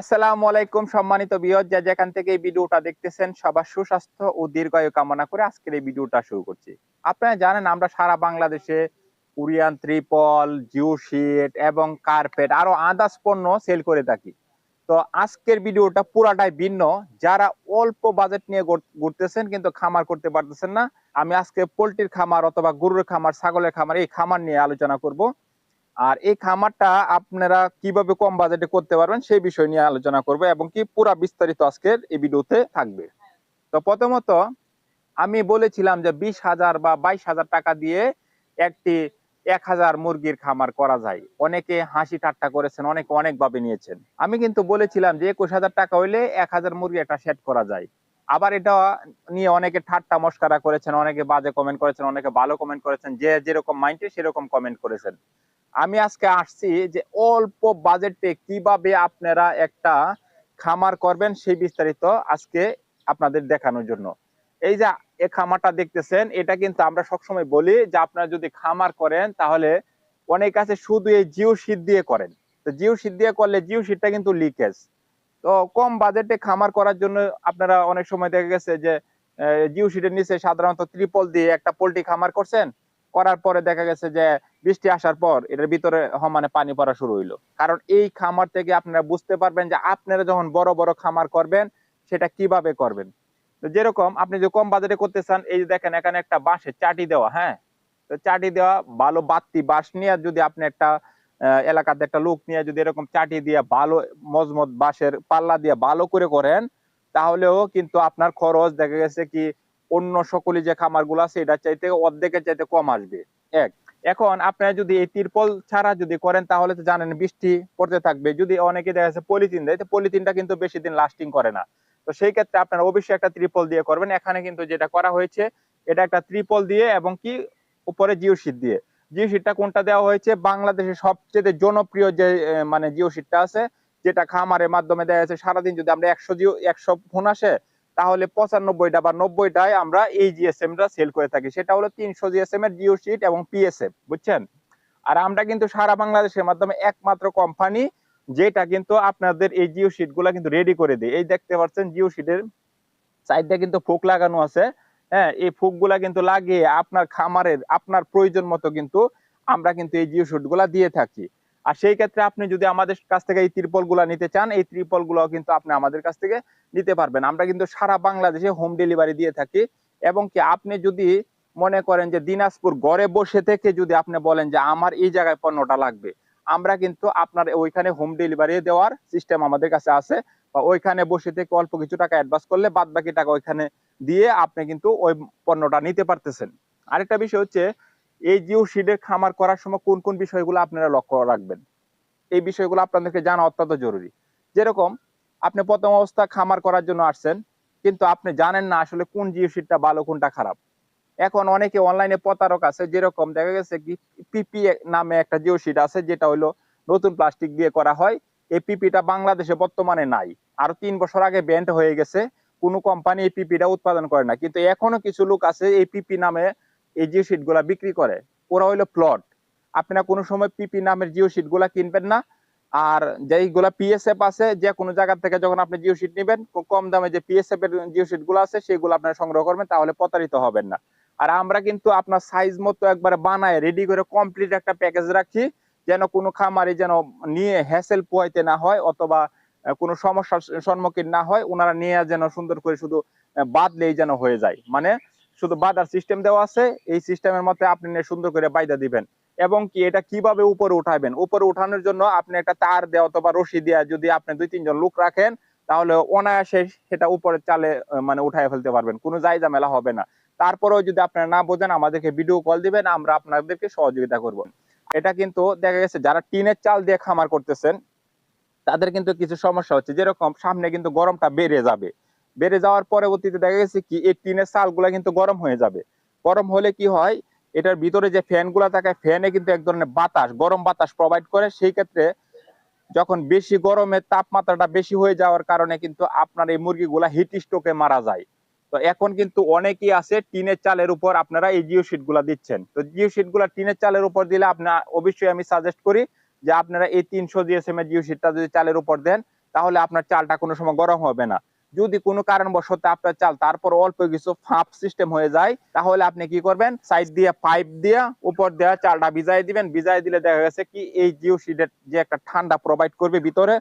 আসসালামু আলাইকুম সম্মানিত বিয়ত যা যেখান থেকে এই ভিডিওটা দেখতেছেন, সবার সুস্বাস্থ্য ও দীর্ঘায়ু কামনা করে আজকের এই ভিডিওটা শুরু করছি। আপনারা জানেন, আমরা সারা বাংলাদেশে কুরিয়ান ত্রিপল জিও শিট এবং কার্পেট আরও আদাস পণ্য সেল করে থাকি। তো আজকের ভিডিওটা পুরাটাই ভিন্ন। যারা অল্প বাজেট নিয়ে ঘুরতেছেন কিন্তু খামার করতে পারতেছেন না, আমি আজকে পোল্ট্রির খামার অথবা গরুর খামার, ছাগলের খামার, এই খামার নিয়ে আলোচনা করব। আর এই খামারটা আপনারা কীভাবে কম বাজেটে করতে পারবেন সেই বিষয় নিয়ে আলোচনা করব এবং কি পুরা বিস্তারিত আজকের এই ভিডিওতে থাকবে। তো প্রথমত আমি বলেছিলাম যে বিশ হাজার বা বাইশ হাজার টাকা দিয়ে একটি এক হাজার মুরগির খামার করা যায়। অনেকে হাসি ঠাট্টা করেছেন, অনেকে অনেকভাবে নিয়েছেন। আমি কিন্তু বলেছিলাম যে একুশ হাজার টাকা হইলে এক হাজার মুরগি একটা সেট করা যায়। আবার এটা নিয়ে অনেকে ঠাট্টা মস্কারা করেছেন, অনেকে বাজে কমেন্ট করেছেন, অনেকে ভালো কমেন্ট করেছেন, যে যেরকম মাইন্ডে সেরকম কমেন্ট করেছেন। আমি আজকে আসছি যে অল্প বাজেটে কীভাবে আপনারা একটা খামার করবেন সেই বিস্তারিত আজকে আপনাদের দেখানোর জন্য। এই যে এই খামারটা দেখতেছেন, এটা কিন্তু আমরা সবসময় বলি যে আপনারা যদি খামার করেন তাহলে অনেক আছে শুধু এই জিও শীত দিয়ে করেন। তো জিও শীত দিয়ে করলে জিও শীতটা কিন্তু লিকেজ তো কম বাজেটে খামার করার জন্য আপনারা অনেক সময় দেখা গেছে যে জিও শীটের নিচে সাধারণত ত্রিপল দিয়ে একটা পোল্ট্রি খামার করছেন। করার পরে দেখা গেছে যে, বৃষ্টি আসার পর এটার ভিতরে মানে পানি পড়া শুরু হইল। কারণ এই খামার থেকে আপনারা বুঝতে পারবেন যে, আপনারা যখন বড় বড় খামার করবেন, সেটা কীভাবে করবেন? যেরকম আপনি যে কম বাজেটে করতে চান, এই যে দেখেন এখানে একটা বাঁশের চাটি দেওয়া হ্যাঁ? তো চাটি দেওয়া ভালো বাত্তি বাঁশ নিয়ে যদি আপনি একটা এলাকাতে একটা লোক নিয়ে যদি এরকম চাটি দিয়ে ভালো মজমত বাঁশের পাল্লা দিয়ে ভালো করে করেন, তাহলেও কিন্তু আপনার খরচ দেখা গেছে কি, অন্য সকলে যে খামারগুলো আছে এটা চাইতে অর্ধেকের চাইতে কম আসবে। এক, এখন আপনারা যদি এই তিরপল ছাড়া যদি করেন, তাহলে তো জানেন বৃষ্টি পড়তে থাকবে। যদি অনেকে দেখা যাচ্ছে পলিথিন দেয় পলিথিনটা কিন্তু বেশি দিন লাস্টিং করে না। তো সেই ক্ষেত্রে আপনারা অবশ্যই একটা ত্রিপল দিয়ে করবেন। এখানে কিন্তু যেটা করা হয়েছে, এটা একটা ত্রিপল দিয়ে এবং কি, উপরে জিও শীট দিয়ে। জিও শীটটা কোনটা দেওয়া হয়েছে? বাংলাদেশের সবচেয়ে জনপ্রিয় যে মানে জিও শীটটা আছে, যেটা খামারের মাধ্যমে দেওয়া যাচ্ছে সারাদিন যদি আমরা একশো জিও, একশো ফোন আসে, তাহলে পঁচানব্বইটা বা নব্বইটায় আমরা এই জিএসএম টা সেল করে থাকি। সেটা হলো তিনশো জিএসএম এর জিও শীট এবং পিএসএফ বুঝছেন? আর আমরা কিন্তু সারা বাংলাদেশের মাধ্যমে একমাত্র কোম্পানি যেটা কিন্তু আপনাদের এই জিও শীটগুলা কিন্তু রেডি করে দেয়। এই দেখতে পাচ্ছেন জিও শীটের সাইডটা কিন্তু ফুক লাগানো আছে। হ্যাঁ এই ফুকগুলা কিন্তু লাগিয়ে আপনার খামারের, আপনার প্রয়োজন মতো কিন্তু আমরা কিন্তু এই জিও শীটগুলা দিয়ে থাকি। আর সেই ক্ষেত্রে আপনি যদি আমাদের কাছ থেকে এই ত্রিপলগুলা নিতে চান, এই ত্রিপলগুলো কিন্তু আপনি আমাদের কাছ থেকে নিতে পারবেন। আমরা কিন্তু সারা বাংলাদেশে হোম ডেলিভারি দিয়ে থাকি এবং কি আপনি যদি মনে করেন যে দিনাজপুর ঘরে বসে থেকে যদি আপনি বলেন যে আমার এই জায়গায় পণ্যটা লাগবে, আমরা কিন্তু আপনার ওইখানে হোম ডেলিভারি দেওয়ার সিস্টেম আমাদের কাছে আছে বা ওইখানে বসে থেকে অল্প কিছু টাকা অ্যাডভান্স করলে বাদ বাকি টাকা ওইখানে দিয়ে আপনি কিন্তু ওই পণ্যটা নিতে পারতেছেন। আরেকটা বিষয় হচ্ছে, এই জিও শিডের খামার করার সময় কোন কোন বিষয়গুলো আপনারা লক্ষ্য রাখবেন? এই বিষয়গুলো আপনাদেরকে জানা অত্যন্ত জরুরি। যেরকম, আপনি প্রথম অবস্থা খামার করার জন্য আসছেন, কিন্তু আপনি জানেন না আসলে কোন জিও শিটটা ভালো, কোনটা খারাপ। এখন অনেকে অনলাইনে প্রতারক আছে, যেরকম দেখা গেছে কি, পিপি নামে একটা জিও শিট আছে, যেটা হলো নতুন প্লাস্টিক দিয়ে করা হয়। এই পিপিটা বাংলাদেশে বর্তমানে নাই। আরও তিন বছর আগে ব্যান্ড হয়ে গেছে কোনো কোম্পানি এই পিপিটা উৎপাদন করে না। কিন্তু এখনও কিছু লোক আছে এই পিপি নামে এই জিও শিটগুলা বিক্রি করে। ওরা হইল প্লট আপনারা কোনো সময় পিপি নামের জিও শিটগুলা কিনবেন না। আর যেইগুলা পিএসএফ আছে, যে কোনো জায়গা থেকে যখন আপনি জিও শিট নেবেন কম দামে যে পিএসএফ এর জিও শিটগুলো আছে, সেগুলো আপনারা সংগ্রহ করবেন, তাহলে প্রতারিত হবেন না। আর আমরা কিন্তু আপনার সাইজ মতো একবারে বানায় রেডি করে কমপ্লিট একটা প্যাকেজ রাখি যেন কোনো খামারে যেন নিয়ে হ্যাসেল পোয়াইতে না হয়, অথবা কোনো সমস্যার সম্মুখীন না হয় ওনারা নিয়ে যেন সুন্দর করে শুধু বাদলেই যেন হয়ে যায়। মানে শুধু বাদার সিস্টেম দেওয়া আছে, এই সিস্টেমের মধ্যে আপনি নিয়ে সুন্দর করে বাইদা দিবেন। এবং কি এটা কীভাবে উপরে উঠাবেন? উপরে উঠানোর জন্য আপনি একটা তার দেওয়া অথবা রশি দেওয়া যদি আপনি দুই, তিনজন লোক রাখেন, তাহলে অনায়াসে সেটা উপরে চালে মানে উঠায় ফেলতে পারবেন। কোনো যাই ঝামেলা হবে না। তারপরেও যদি আপনারা না বোঝেন, আমাদেরকে ভিডিও কল দিবেন, আমরা আপনাদেরকে সহযোগিতা করব। এটা কিন্তু দেখা গেছে, যারা টিনের চাল দিয়ে খামার করতেছেন তাদের কিন্তু কিছু সমস্যা হচ্ছে। যেরকম সামনে কিন্তু গরমটা বেড়ে যাবে। বেড়ে যাওয়ার পরবর্তীতে দেখা গেছে কি, এই টিনের চালগুলা কিন্তু গরম হয়ে যাবে। গরম হলে কি হয়, এটার ভিতরে যে ফ্যানগুলা থাকে, ফ্যানে কিন্তু এক ধরনের বাতাস, গরম বাতাস প্রোভাইড করে। সেই ক্ষেত্রে যখন বেশি গরমে তাপমাত্রাটা বেশি হয়ে যাওয়ার কারণে কিন্তু আপনার এই মুরগিগুলা হিট স্ট্রোকে মারা যায়। তো এখন কিন্তু অনেকেই আছে টিনের চালের উপর আপনারা এই জিও শিটগুলা দিচ্ছেন। তো জিও শিটগুলা টিনের চালের উপর দিলে আপনার অবশ্যই আমি সাজেস্ট করি যে আপনারা এই তিনশো জিএসএম এর জিও শিটটা যদি চালের উপর দেন, তাহলে আপনার চালটা কোনো সময় গরম হবে না। যদি কোনো কারণবশত আপনার চাল তারপর অল্প কিছু ফাঁপ সিস্টেম হয়ে যায়, তাহলে আপনি কি করবেন? সাইড দিয়ে পাইপ দিয়ে উপর দেওয়া চালটা ভিজাই দিবেন। ভিজাই দিলে দেখা গেছে কি এই জিও যে একটা ঠান্ডা প্রোভাইড করবে ভিতরে,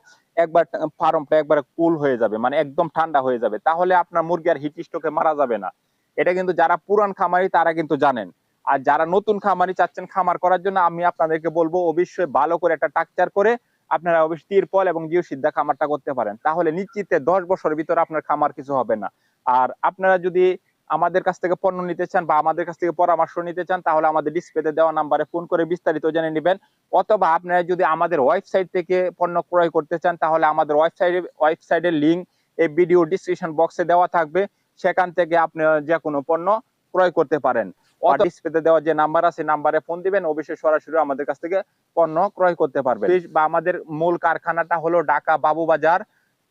একবার ফার্মটা একবার কুল হয়ে যাবে মানে একদম ঠান্ডা হয়ে যাবে। তাহলে আপনার মুরগি আর হিট স্ট্রোকে মারা যাবে না। এটা কিন্তু যারা পুরান খামারি, তারা কিন্তু জানেন। আর যারা নতুন খামারি চাচ্ছেন খামার করার জন্য, আমি আপনাদেরকে বলব অবশ্যই ভালো করে একটা টাকচার করে আপনারা অবশ্যই তিরপল এবং জিও সিদ্ধা খামারটা করতে পারেন। তাহলে নিশ্চিতে দশ বছরের ভিতরে আপনার খামার কিছু হবে না। আর আপনারা যদি আমাদের কাছ থেকে পণ্য নিতে চান বা আমাদের কাছ থেকে পরামর্শ নিতে চান, তাহলে আমাদের ডিসপ্লেতে দেওয়া নাম্বারে ফোন করে বিস্তারিত জেনে নেবেন। অথবা আপনারা যদি আমাদের ওয়েবসাইট থেকে পণ্য ক্রয় করতে চান, তাহলে আমাদের ওয়েবসাইটে, ওয়েবসাইটের লিঙ্ক এই ভিডিও ডিসক্রিপশন বক্সে দেওয়া থাকবে। সেখান থেকে আপনি যে কোনো পণ্য ক্রয় করতে পারেন। ডিসপ্লেতে দেওয়া যে নাম্বার আছে নাম্বারে ফোন দিবেন অবশ্যই সরাসরি আমাদের কাছ থেকে পণ্য ক্রয় করতে পারবেন। বা আমাদের মূল কারখানাটা হলো ঢাকা বাবুবাজার।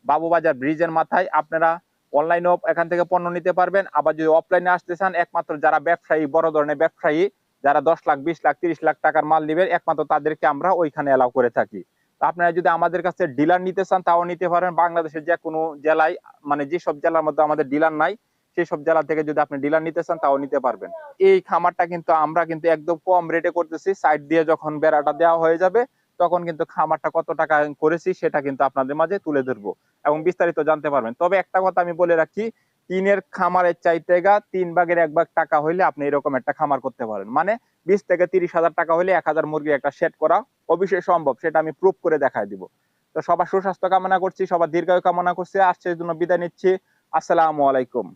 বাবুবাজার ব্রিজের মাথায় আপনারা অনলাইনেও এখান থেকে পণ্য নিতে পারবেন। আবার যদি অফলাইনে আসতে চান একমাত্র যারা ব্যবসায়ী বড় ধরনের ব্যবসায়ী যারা দশ লাখ বিশ লাখ তিরিশ লাখ টাকার মাল দিবেন একমাত্র তাদেরকে আমরা ওইখানে এলাও করে থাকি। আপনারা যদি আমাদের কাছে ডিলার নিতে চান তাও নিতে পারেন। বাংলাদেশের যে কোনো জেলায় মানে যেসব জেলার মধ্যে আমাদের ডিলার নাই সেই সব জেলা থেকে যদি আপনি ডিলার নিতে চান, তাও নিতে পারবেন। এই খামারটা কিন্তু আমরা কিন্তু একদম কম রেটে করতেছি। সাইড দিয়ে যখন বেড়াটা দেওয়া হয়ে যাবে, তখন কিন্তু খামারটা কত টাকা করেছি সেটা কিন্তু আপনাদের মাঝে তুলে ধরবো এবং বিস্তারিত জানতে পারবেন। তবে একটা কথা আমি বলে রাখি, তিনের খামারের চাইতে গা তিন ভাগের এক ভাগ টাকা হইলে আপনি এরকম একটা খামার করতে পারেন। মানে বিশ থেকে তিরিশ হাজার টাকা হইলে এক হাজার মুরগির একটা সেট করা অবশ্যই সম্ভব, সেটা আমি প্রুফ করে দেখাই দিব। তো সবার সুস্বাস্থ্য কামনা করছি, সবার দীর্ঘায়ু কামনা করছি আসছে জন্য বিদায় নিচ্ছি। আসসালামু আলাইকুম।